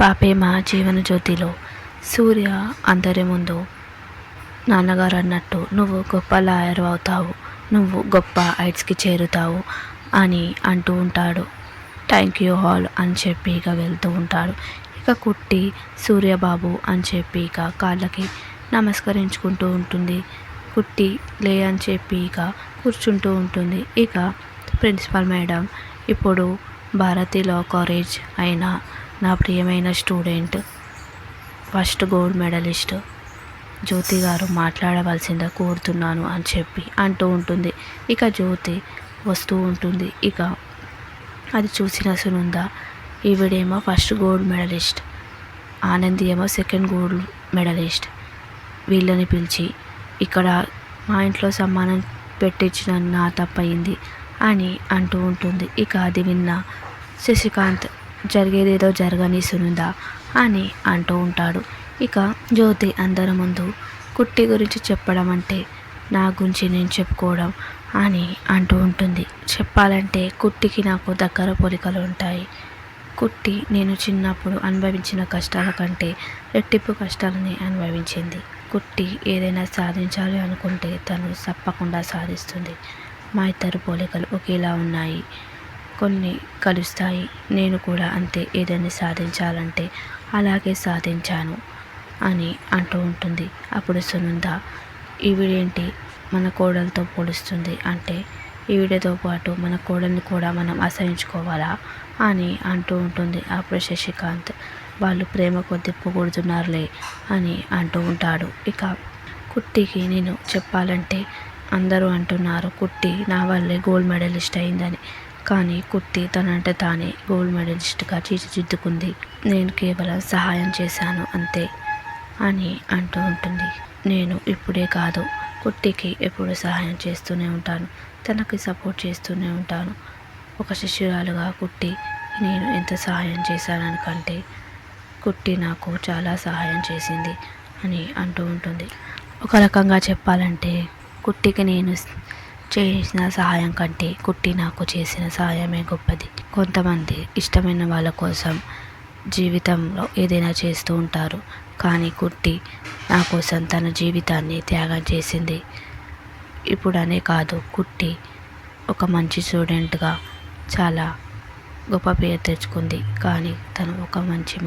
పాపే మా జీవన జ్యోతిలో సూర్య అందరి ముందు నాన్నగారు అన్నట్టు నువ్వు గొప్ప లాయర్ అవుతావు. నువ్వు గొప్ప ఐట్స్కి చేరుతావు అని అంటూ ఉంటాడు. థ్యాంక్ యూ హాల్ అని చెప్పి ఇక వెళ్తూ ఉంటాడు. ఇక కుట్టి సూర్యబాబు అని చెప్పి ఇక కాళ్ళకి నమస్కరించుకుంటూ ఉంటుంది. కుట్టి లే అని చెప్పి ఇక కూర్చుంటూ ఉంటుంది. ఇక ప్రిన్సిపల్ మేడం ఇప్పుడు భారతి లా కాలేజ్ అయిన నా ప్రియమైన student first gold medalist Jyoti గారు మాట్లాడవలసిందే కోరుతున్నాను అని చెప్పి అంటూ ఉంటుంది. ఇక జ్యోతి వస్తూ ఉంటుంది. ఇక అది చూసిన సునుందా ఈవిడేమో ఫస్ట్ గోల్డ్ మెడలిస్ట్ ఆనంది ఏమో సెకండ్ గోల్డ్ మెడలిస్ట్ వీళ్ళని పిలిచి ఇక్కడ మా ఇంట్లో సమ్మానం పెట్టించిన నా తప్పయింది అని అంటూ ఉంటుంది. ఇక అది విన్న శశికాంత్ జరిగేదేదో జరగని సునుందా అని అంటూ ఉంటాడు. ఇక జ్యోతి అందరి ముందు కుట్టి గురించి చెప్పడం అంటే నా గురించి నేను చెప్పుకోవడం అని అంటూ ఉంటుంది. చెప్పాలంటే కుట్టికి నాకు దగ్గర పోలికలు ఉంటాయి. కుట్టి నేను చిన్నప్పుడు అనుభవించిన కష్టాల కంటే రెట్టింపు కష్టాలని అనుభవించింది. కుట్టి ఏదైనా సాధించాలి అనుకుంటే తను తప్పకుండా సాధిస్తుంది. మా ఇద్దరు పోలికలు ఒకేలా ఉన్నాయి. కొన్ని కలుస్తాయి. నేను కూడా అంతే ఏదైనా సాధించాలంటే అలాగే సాధించాను అని అంటూ ఉంటుంది. అప్పుడు సునంద ఈవిడేంటి మన కోడలతో పోలుస్తుంది అంటే ఈవిడతో పాటు మన కోడల్ని కూడా మనం అసహించుకోవాలా? అని అంటూ ఉంటుంది. అప్పుడు శశికాంత్ వాళ్ళు ప్రేమ కొద్ది పొగుడుతున్నారులే అని అంటూ ఉంటాడు. ఇక కుట్టికి నేను చెప్పాలంటే అందరూ అంటున్నారు కుట్టి నా వల్లే గోల్డ్ మెడలిస్ట్ అయిందని. కానీ కుట్టి తనంటే తానే గోల్డ్ మెడలిస్ట్గా తీర్చిదిద్దుకుంది నేను కేవలం సహాయం చేశాను అంతే అని అంటూ ఉంటుంది. నేను ఇప్పుడే కాదు కుట్టికి ఎప్పుడు సహాయం చేస్తూనే ఉంటాను. తనకి సపోర్ట్ చేస్తూనే ఉంటాను. ఒక శిష్యురాలుగా కుట్టి నేను ఎంత సహాయం చేశాననుకంటే కుట్టి నాకు చాలా సహాయం చేసింది అని అంటూ ఉంటుంది. ఒక రకంగా చెప్పాలంటే కుట్టికి నేను చేసిన సహాయం కంటే కుట్టి నాకు చేసిన సహాయమే గొప్పది. కొంతమంది ఇష్టమైన వాళ్ళ కోసం జీవితంలో ఏదైనా చేస్తూ ఉంటారు. కానీ కుట్టి నా కోసం తన జీవితాన్ని త్యాగం చేసింది. ఇప్పుడు అనే కాదు కుట్టి ఒక మంచి స్టూడెంట్గా చాలా గొప్ప పేరు తెచ్చుకుంది. కానీ తను ఒక మంచి